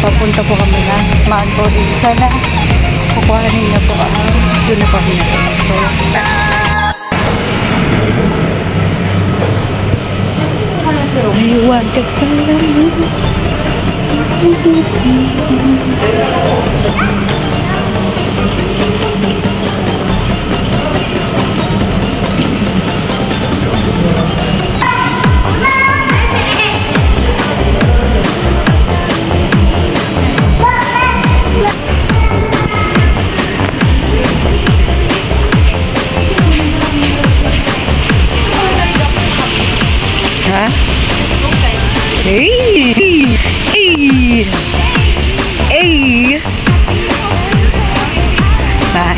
papunta po kami na Mount Sana kukuha ninyo po ang yun na po kami. So, Iwan ka sa lamin.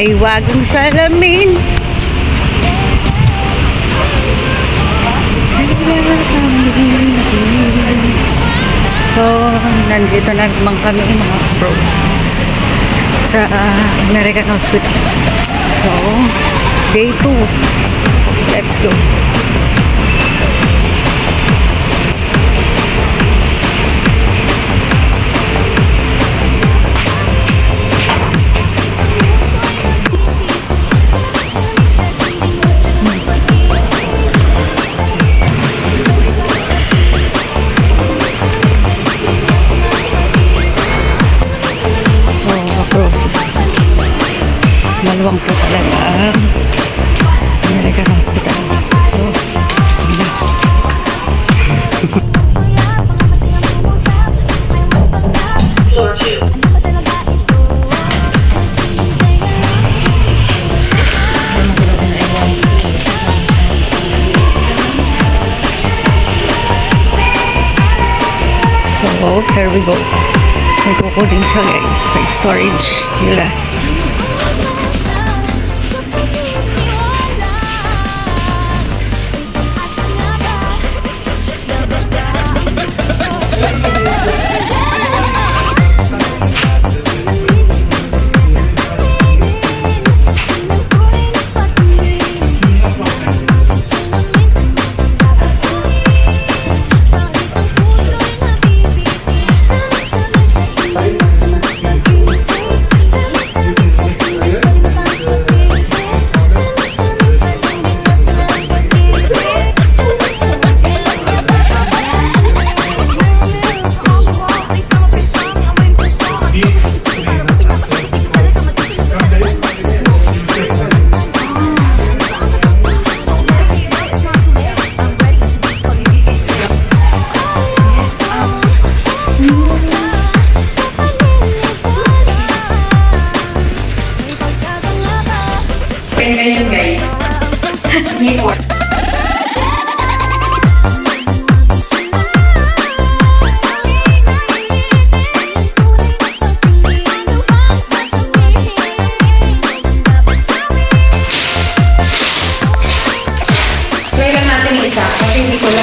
ay wagong salamin. So, nandito na naman kami mga bros sa uh, American Hospital. So, day 2. Let's go. aswang po talaga ang nalaga hospital. So, So, here we go. Nagkukulin siya guys sa storage nila.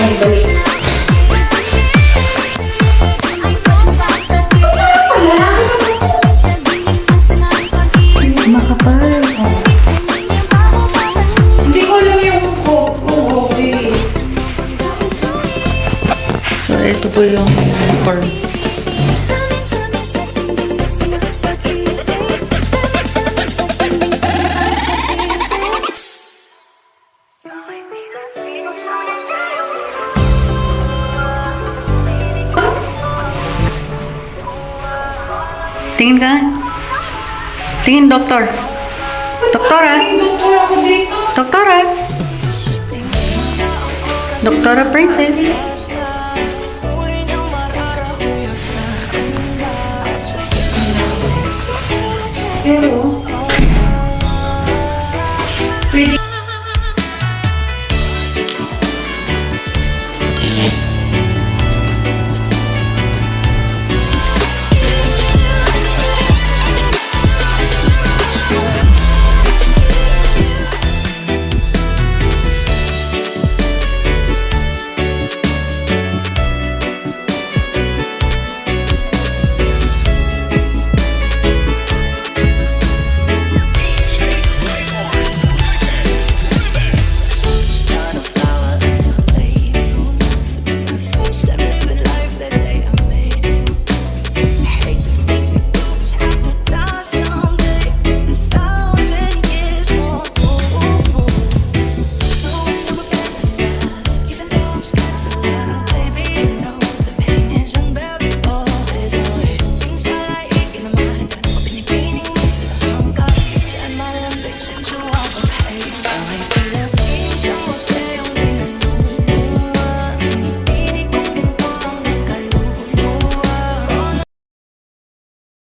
akong balik. Makapal. Hindi ko alam yung coke kung. So, ito po yung uniform. Tingin ka. Tingin, doktor. Doktora. Doktora. Doktora Princess. Pero,